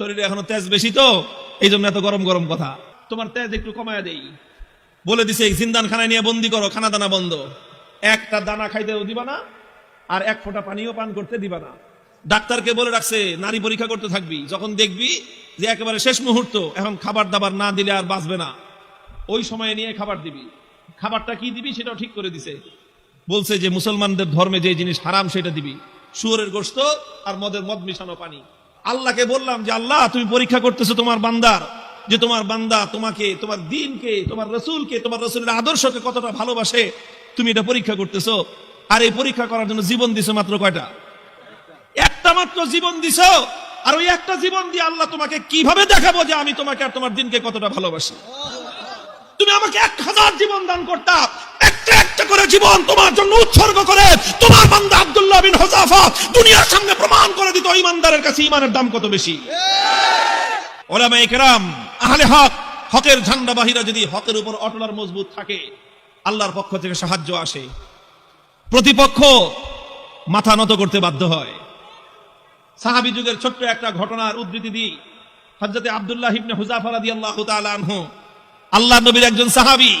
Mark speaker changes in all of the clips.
Speaker 1: শরীরে এখনও তেজ বেশি তো এই জন্য এত গরম গরম কথা। তোমার তেজ একটু কমায়া দেই। বলে দিছে, এই জিন্দান খানায় নিয়ে বন্দি করো খানা দানা বন্ধ। একটা দানা খাইতেও দিবা না, আর এক ফোঁটা পানিও পান করতে দিবা না। ডাক্তারকে বলে রাখছে, নারী পরীক্ষা করতে থাকবি, যখন দেখবি যে একেবারে শেষ মুহূর্ত, এখন খাবার দাবার না দিলে আর বাঁচবে না। ওই সময়ে নিয়ে খাবার দিবি। খাবারটা কি দিবি সেটাও ঠিক করে দিছে। বলছে যে, মুসলমানদের ধর্মে যে জিনিস হারাম সেটা দিবি। শুয়োরের গোস্ত আর মদের মদ মিশানো পানি। আল্লাহকে বললাম যে, আল্লাহ, তুমি পরীক্ষা করতেছো তোমার বান্দার, যে তোমার বান্দা তোমাকে, তোমার দিনকে, তোমার রসুলকে, তোমার রসুলের আদর্শকে কতটা ভালোবাসে, তুমি এটা পরীক্ষা করতেছো। আর এই পরীক্ষা করার জন্য জীবন দিছো মাত্র কয়টা? একটা মাত্র জীবন দিছ, আর ওই একটা জীবন দিয়ে আল্লাহ তোমাকে কীভাবে দেখাবো যে আমি তোমাকে আর তোমার দিনকে কতটা ভালোবাসি? তুমি আমাকে এক হাজার জীবন দান করতা একটা একটা করে জীবন তোমার জন্য উৎসর্গ করে। তোমার বান্দা আব্দুল্লাহ বিন হোজাফা দুনিয়ার সামনে প্রমাণ করে দিত ইমানদারের কাছে ইমানের দাম কত বেশি। ওলামা একরাম আহলে হক, হকের ঝান্ডা বাহিরা যদি হকের উপর অটল আর মজবুত থাকে, আল্লাহর পক্ষ থেকে সাহায্য আসে। প্রতিপক্ষ মাথা নত করতে বাধ্য হয়। সাহাবি যুগের ছোট্ট একটা ঘটনার উদ্ধৃতি দিই। হজরতে আব্দুল্লাহ ইবনে হুজাফা রাদিয়াল্লাহু তাআলা আনহু আল্লাহ নবীর একজন সাহাবি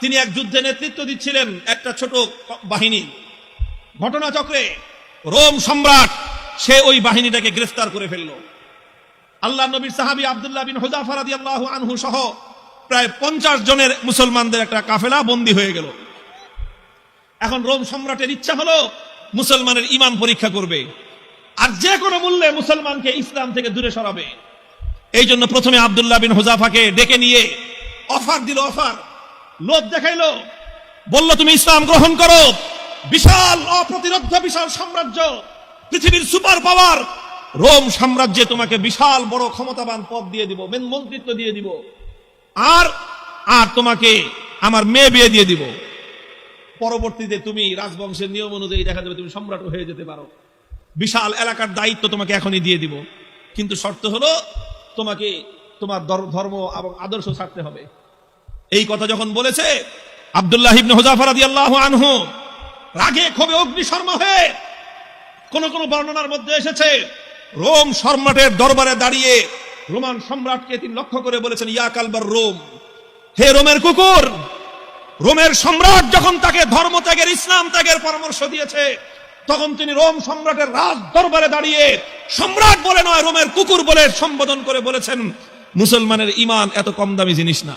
Speaker 1: তিনি এক যুদ্ধে নেতৃত্ব দিচ্ছিলেন একটা ছোট বাহিনী। ঘটনাচক্রে রোম সম্রাট, সে ওই বাহিনীটাকে গ্রেফতার করে ফেলল। আল্লাহ নবীর সাহাবি আব্দুল্লাহ বিন হুজাফা রাদিয়াল্লাহু আনহু সহ প্রায় পঞ্চাশ জনের মুসলমানদের একটা কাফেলা বন্দী হয়ে গেল। এখন রোম সম্রাটের ইচ্ছা হলো মুসলমানের ইমান পরীক্ষা করবে আর যে কোনো মূল্যে মুসলমানকে ইসলাম থেকে দূরে সরাবে। এই জন্য প্রথমে আবদুল্লাহ বিন হুজাফাকে ডেকে নিয়ে অফার দিল অফার। লোভ দেখাইলো। বলল, তুমি ইসলাম গ্রহণ করো। বিশাল অপ্রতিরোধ বিশাল সাম্রাজ্য, পৃথিবীর সুপার পাওয়ার। রোম সাম্রাজ্যে তোমাকে বিশাল বড় ক্ষমতাবান পদ দিয়ে দিব, মেন মন্ত্রিত্ব দিয়ে দিব। আর আর তোমাকে আমার মেয়ে বিয়ে দিয়ে দিব। পরবর্তীতে তুমি রাজবংশের নিয়ম অনুযায়ী দেখা যাবে তুমি সম্রাট হয়ে যেতে পারো। বিশাল এলাকার দায়িত্ব তোমাকে এখনই দিয়ে দিব। কিন্তু শর্ত হলো, তোমাকে তোমার ধর্ম এবং আদর্শ ছাড়তে হবে। এই কথা যখন বলেছে, আব্দুল্লাহ ইবনে হুজাফা রাদিয়াল্লাহু আনহু, রাগে ক্ষোভে অগ্নিশর্মা হয়ে কোন কোন বর্ণনার মধ্যে এসেছে, রোম সম্রাটের দরবারে দাঁড়িয়ে রোমান সম্রাটকে তিনি লক্ষ্য করে বলেছেন, ইয়া কালবার রোম, হে রোমের কুকুর, রোমের সম্রাট যখন তাকে ধর্ম ত্যাগের, ইসলাম ত্যাগের পরামর্শ দিয়েছে, তখন তিনি রোম সম্রাটের রাজ দরবারে দাঁড়িয়ে সম্রাট বলে নয়, রোমের কুকুর বলে সম্বোধন করে বলেছেন, মুসলমানের ইমান এত কম দামি জিনিস না।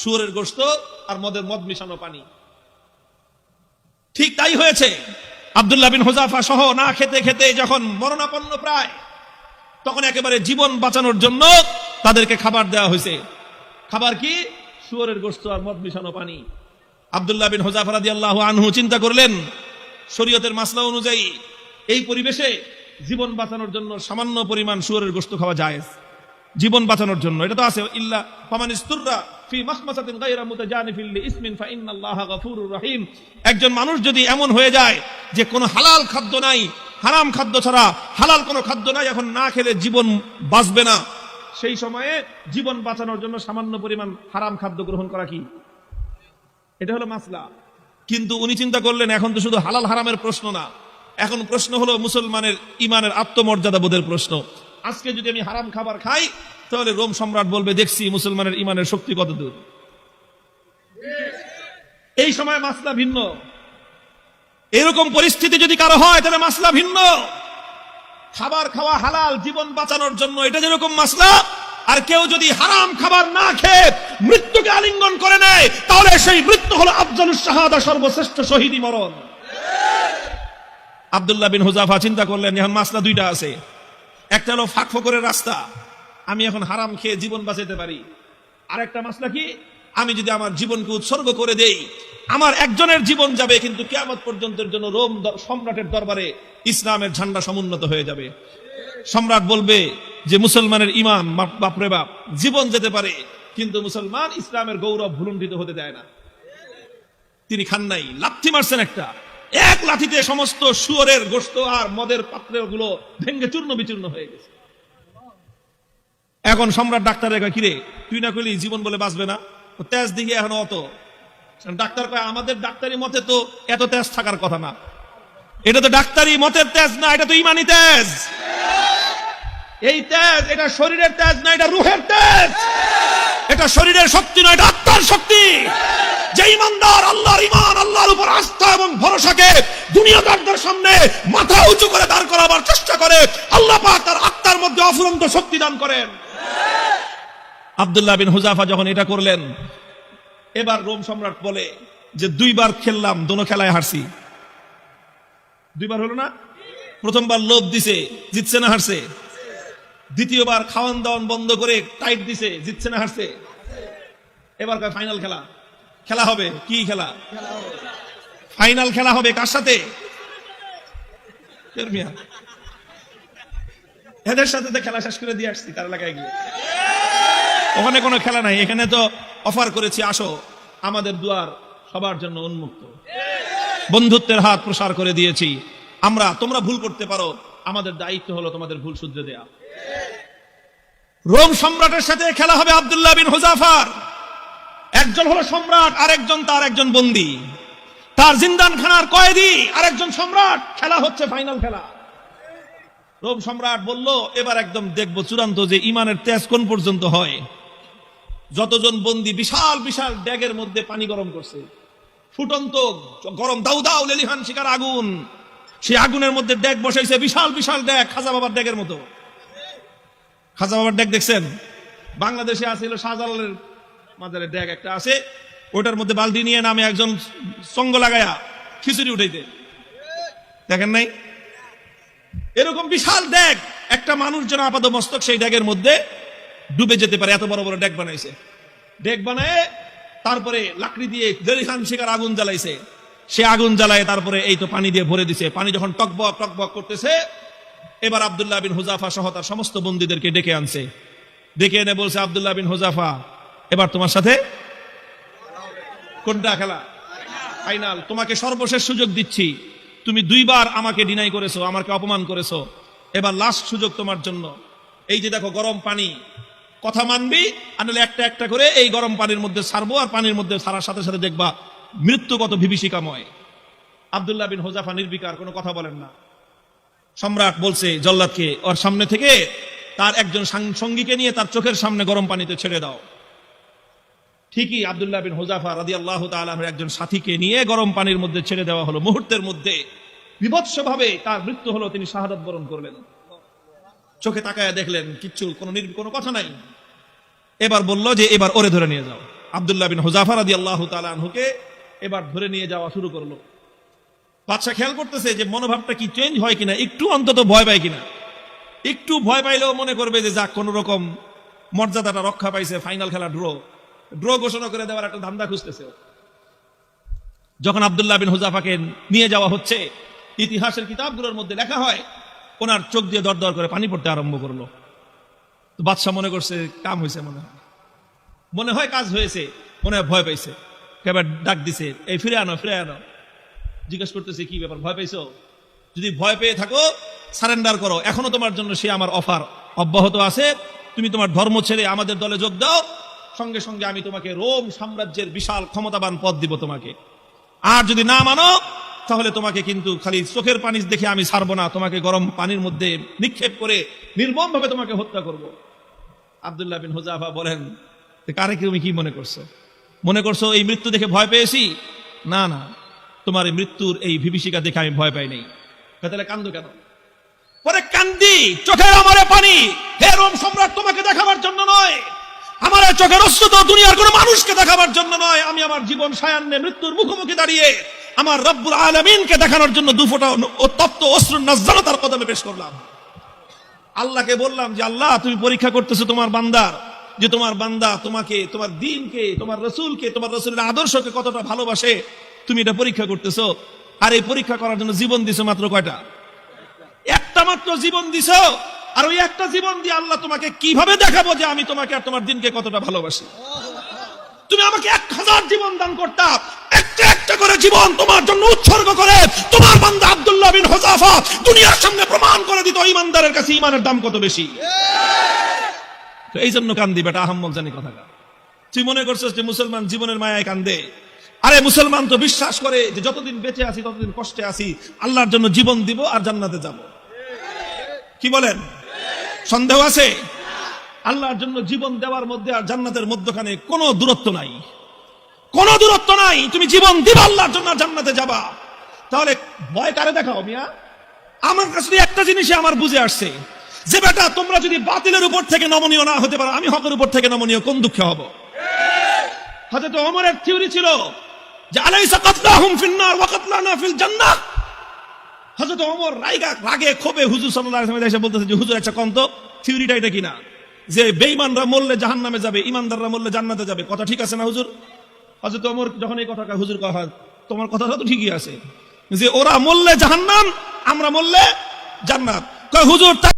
Speaker 1: শুয়োরের গোস্ত আর মদের মদ মিশানো পানি। ঠিক তাই হয়েছে। আব্দুল্লাহ বিন হোজাফা সহ না খেতে খেতে যখন মরণাপন্ন প্রায়, তখন একেবারে জীবন বাঁচানোর জন্য তাদেরকে খাবার দেওয়া হয়েছে। খাবার কি? শুয়োরের গোস্ত আর মদ মিশানো পানি। আব্দুল্লাহ বিন হোজাফা রাদিয়াল্লাহু আনহু চিন্তা করলেন, শরীয়তের মাসলা অনুযায়ী এই পরিবেশে জীবন বাঁচানোর জন্য সামান্য পরিমাণ শুয়োরের গোস্ত খাওয়া যায় জীবন বাঁচানোর জন্য, এটা তো আছে, ইল্লা ফামান ইস্তুররা ফি মাখমাসাতিন গায়রা মুতাজানিফিল লিইসমিন ফা ইন্নাল্লাহা গফুরুর রহিম। একজন মানুষ যদি এমন হয়ে যায় যে কোনো হালাল খাদ্য নাই, হারাম খাদ্য ছাড়া হালাল কোনো খাদ্য নাই, এখন না খেলে জীবন বাঁচবে না। সেই সময়ে জীবন বাঁচানোর জন্য সামান্য পরিমাণ হারাম খাদ্য গ্রহণ করা কি? এটা হলো মাসলা। কিন্তু উনি চিন্তা করলেন, এখন তো শুধু হালাল হারামের প্রশ্ন না। এখন প্রশ্ন হলো মুসলমানের ইমানের আত্মমর্যাদা বোধের প্রশ্ন। আজকে যদি আমি হারাম খাবার খাই তাহলে রোম সম্রাট বলবে, দেখছি মুসলমানের ইমানের শক্তি কত দূর এই সময় মাসলা ভিন্ন। এরকম পরিস্থিতি যদি কারও হয়, তাহলে মাসলা ভিন্ন। খাবার খাওয়া হালাল, জীবন বাঁচানোর জন্য এটা যেরকম মাসলা, আর কেউ যদি হারাম খাবার না খেয়ে মৃত্যুকে আলিঙ্গন করে নেয়, তাহলে সেই মৃত্যু হলো আফজালুস শাহাদা, সর্বশ্রেষ্ঠ শহীদি মরণ। আবদুল্লাহ বিন হুজাফা চিন্তা করলেন, এখন মাসলা দুইটা আছে। একটা হলো ফাঁক ফকরের রাস্তা আমি এখন হারাম খেয়ে জীবন বাঁচাতে পারি। আর একটা মাসলা কি? আমি যদি আমার জীবনকে উৎসর্গ করে দেই, আমার একজনের জীবন যাবে, কিন্তু কেয়ামত পর্যন্তের জন্য রোম সম্রাটের দরবারে ইসলামের ঝান্ডা সমুন্নত হয়ে যাবে। সম্রাট বলবে যে, মুসলমানের বাপ- বাপরে বাপ, জীবন যেতে পারে, কিন্তু মুসলমান ইসলামের গৌরব ভুলুণ্ঠিত হতে দেয় না। তিনি খান নাই, লাথি মারছেন একটা। এক লাথিতে সমস্ত শুয়োরের গোস্ত আর মদের পাত্রেরগুলো ভেঙ্গে চূর্ণ বিচূর্ণ হয়ে গেছে। এখন সম্রাট ডাক্তারের কয়, কিরে, তুই না কইলি জীবন বলে বাঁচবে না? তেজ দিকে এখন অত। ডাক্তার কয়, আমাদের ডাক্তারি মতে তো এত তেজ থাকার কথা না। এটা তো ডাক্তারি মতের তেজ না, এটা তো ইমানি তেজ। এই তেজ, এটা শরীরের তেজ না, এটা রুহের তেজ। এটা শরীরের শক্তি নয় এটা আত্মার শক্তি। যে ইমানদার আল্লাহর ইমান আল্লাহর উপর আস্থা এবং ভরসাকে দুনিয়াদারদের সামনে মাথা উঁচু করে দাঁড় করাবার চেষ্টা করে, আল্লাহ পাক তার আত্মার মধ্যে অফুরন্ত শক্তি দান করেন। আব্দুল্লাহ বিন হুজাফা যখন এটা করলেন, এবার রোম সম্রাট বলে যে, দুইবার খেললাম, দোনো খেলায় হারছি। দুইবার হলো না? প্রথমবার লোভ দিছে, জিতছে না হারছে। দ্বিতীয়বার খাওয়ান দাওয়ান বন্ধ করে টাইট দিছে, জিতছে না হারছে। এবার ফাইনাল খেলা। খেলা হবে? কি খেলা? ফাইনাল খেলা হবে কার সাথে? এদের সাথে তো খেলা শেষ করে দিয়ে আসছি, তার এলাকায় গিয়ে। ওখানে কোনো খেলা নাই। এখানে তো অফার করেছি, আসো। আমাদের দুয়ার সবার জন্য উন্মুক্ত। বন্ধুত্বের হাত প্রসার করে দিয়েছি। আমরা, তোমরা ভুল করতে পারো। আমাদের দায়িত্ব হলো তোমাদের ভুল শুধরে দেয়া। রোম সম্রাটের সাথে খেলা হবে আব্দুল্লাহ বিন হুজাফার। একজন হলো সম্রাট আর একজন তার একজন বন্দী। তার জিন্দান খানার কয়েদি আর একজন সম্রাট। খেলা হচ্ছে ফাইনাল খেলা। রোম সম্রাট বলল, এবার একদম দেখব চূড়ান্ত যে ইমানের তেজ কোন পর্যন্ত হয়। যতজন বন্দি বিশাল বিশাল ড্যাগের মধ্যে পানি গরম করছে। ফুটন্ত গরম দাউ দাউ লেলিহান শিকার আগুন। সেই আগুনের মধ্যে ড্যাগ বসাইছে বিশাল বিশাল ড্যাগ, খাজা বাবার ড্যাগের মতো। খাজা বাবার ড্যাগ দেখছেন? বাংলাদেশে আছিল শাহজালালের মাজারের ড্যাগ একটা আছে। ওটার মধ্যে বালতি নিয়ে নামে একজন সঙ্গ লাগায়া খিচুড়ি উঠাইতে। দেখেন নাই? এরকম বিশাল ড্যাগ, একটা মানুষ যেন আপাত মস্তক সেই ড্যাগের মধ্যে ডুবে যেতে পারে, এত বড় বড় ডেক বানাইছে। ডেক বানায় তারপরে লাকড়ি দিয়ে দেরিখান শিকার আগুন জ্বালাইছে। সে আগুন জ্বালায় তারপরে এই তো পানি দিয়ে ভরে দিছে। পানি যখন টকবক টকবক করতেছে, এবার আব্দুল্লাহ বিন হুজাফা সহ তার সমস্ত বন্দীদেরকে ডেকে আনছে। ডেকে এনে বলছে, আব্দুল্লাহ বিন হুজাফা, এবার তোমার সাথে কোনটা খেলা? ফাইনাল, তোমাকে সর্বশেষ সুযোগ দিচ্ছি। তুমি দুইবার আমাকে ডিনাই করেছ, আমাকে অপমান করেছ। এবার লাস্ট সুযোগ তোমার জন্য। এই যে দেখো গরম পানি কথা মানবি আনলে একটা একটা করে এই গরম পানির মধ্যে সারবো, আর পানির মধ্যে সারার সাথে সাথে দেখবা মৃত্যু কত বিভীষিকাময়। আব্দুল্লাহ বিন হোজাফা নির্বিকার, কোনো কথা বলেন না। সম্রাট বলছে, জল্লাদকে, ওর সামনে থেকে তার একজন সঙ্গীকে নিয়ে তার চোখের সামনে গরম পানিতে ছেড়ে দাও। ঠিকই আব্দুল্লাহ বিন হোজাফা রাদি আল্লাহ তালের একজন সাথীকে নিয়ে গরম পানির মধ্যে ছেড়ে দেওয়া হলো। মুহূর্তের মধ্যে বিভৎসভাবে তার মৃত্যু হলো, তিনি শাহাদত বরণ করলেন। চোখে তাকায় দেখলেন, কিচ্ছু কোনো কোনো কথা নাই। এবার বলল যে এবার ওরে ধরে নিয়ে যাও। আব্দুল্লাহ বিন হোজাফা রাদি আল্লাহ তালহুকে এবার ধরে নিয়ে যাওয়া শুরু করল। বাদশা খেয়াল করতেছে যে মনোভাবটা কি চেঞ্জ হয় কিনা, একটু অন্তত ভয় পায় কিনা। একটু ভয় পাইলেও মনে করবে যে যাক কোন রকম মর্যাদাটা রক্ষা পাইছে ফাইনাল খেলা ড্র ড্র ঘোষণা করে দেওয়ার একটা ধান্দা খুঁজতেছে যখন আব্দুল্লাহ বিন হুজাফাকে নিয়ে যাওয়া হচ্ছে, ইতিহাসের কিতাবগুলোর মধ্যে লেখা হয়, ওনার চোখ দিয়ে দর দর করে পানি পড়তে আরম্ভ করল। বাদশাহ মনে করছে, কাম হয়েছে মনে হয়। মনে হয় কাজ হয়েছে, মনে হয় ভয় পাইছে। এবার ডাক দিছে, এই ফিরে আনো ফিরে আনো। জিজ্ঞেস করতেছে, কি ব্যাপার, ভয় পাইছো? যদি ভয় পেয়ে থাকো, সারেন্ডার করো। এখনও তোমার জন্য সে আমার অফার। অব্যাহত আছে। তুমি তোমার ধর্ম ছেড়ে আমাদের দলে যোগ দাও। সঙ্গে সঙ্গে আমি তোমাকে রোম সাম্রাজ্যের বিশাল ক্ষমতাবান পদ দিব তোমাকে। আর যদি না মানো তাহলে তোমাকে কিন্তু খালি চোখের পানি দেখে আমি ছাড়বো না। তোমাকে গরম পানির মধ্যে নিক্ষেপ করে নির্মম ভাবে তোমাকে হত্যা করব। আব্দুল্লাহ বিন হুজাফা বলেন কারে কি তুমি কি মনে করছ? মনে করছ এই মৃত্যু দেখে ভয় পেয়েছি? না না। তোমার মৃত্যুর এই বিভীষিকা দেখে আমি ভয় পাই নাই। তাহলে কান্দো কেন? পরে কান্দি, চোখের আমারে পানি। হে রোম সম্রাট, তোমাকে দেখাবার জন্য নয়। আমার চোখের অস্ত্র দুনিয়ার কোন মানুষকে দেখাবার জন্য নয়। আমি আমার জীবন সায়ান্নে মৃত্যুর মুখোমুখি দাঁড়িয়ে আমার রব্বুল আলমিনকে দেখানোর জন্য দুফোটা তপ্ত অস্ত্র নাজ্জালতার কদমে পেশ করলাম। আল্লাহকে বললাম যে, আল্লাহ, তুমি পরীক্ষা করতেছো তোমার বান্দার, যে তোমার বান্দা তোমাকে, তোমার দিনকে, তোমার রসুলকে, তোমার রসুলের আদর্শকে কতটা ভালোবাসে, তুমি এটা পরীক্ষা করতেছো। আর এই পরীক্ষা করার জন্য জীবন দিছো মাত্র কয়টা? একটা মাত্র জীবন দিছো, আর ওই একটা জীবন দিয়ে আল্লাহ তোমাকে কীভাবে দেখাবো যে আমি তোমাকে আর তোমার দিনকে কতটা ভালোবাসি? তুমি আমাকে এক হাজার জীবন দান করতাম একটা একটা করে জীবন তোমার জন্য উৎসর্গ করে। তোমার বান্দা আব্দুল্লাহ বিন হোজাফা দুনিয়ার সামনে প্রমাণ করে দিত, ইমানদারের কাছে ইমানের দাম কত বেশি? এই জন্য কান্দি, বেটা আহম্মদ জানি কথা তুই মনে করছিস যে মুসলমান জীবনের মায়ায় কান্দে? আরে, মুসলমান তো বিশ্বাস করে যে যতদিন বেঁচে আছি, ততদিন কষ্টে আছি, আল্লাহর জন্য জীবন দিব আর জান্নাতে যাব। কি বলেন? সন্দেহ আছে? আল্লাহর জন্য জীবন দেওয়ার মধ্যে আর জান্নাতের মধ্যখানে কোনো দূরত্ব নাই। দূরত্ব নাই, তুমি জীবন দিবা আল্লাহর জন্য জান্নাতে যাবা। তাহলে ভয় কারে দেখাও মিয়া? আমার কাছে একটা জিনিসই আমার বুঝে আসছে। যে বেটা, তোমরা যদি বাতিলের উপর থেকে নমনীয় না হতে পারো, আমি হকের উপর থেকে নমনীয়, কোন দুঃখে হব? হয়তো অমরের থিওরি ছিল যে ফিন্নার ফিল ওমর রাইগা রাগে, ক্ষোভে হুজুর সাল্লাল্লাহু আলাইহি বলতেছে যে, হুজুর, একটা কন্ত থিওরিটা এটা কিনা? যে, বেঈমানরা মরলে জাহান্নামে যাবে ইমানদাররা মরলে জান্নাতে যাবে। কথা ঠিক আছে না, হুজুর? হযরত অমর যখন এই কথা হুজুর কয়, হয়, তোমার কথাটা তো ঠিকই আছে। যে, ওরা মরলে জাহান্নাম, আমরা মরলে জান্নাত। হুজুর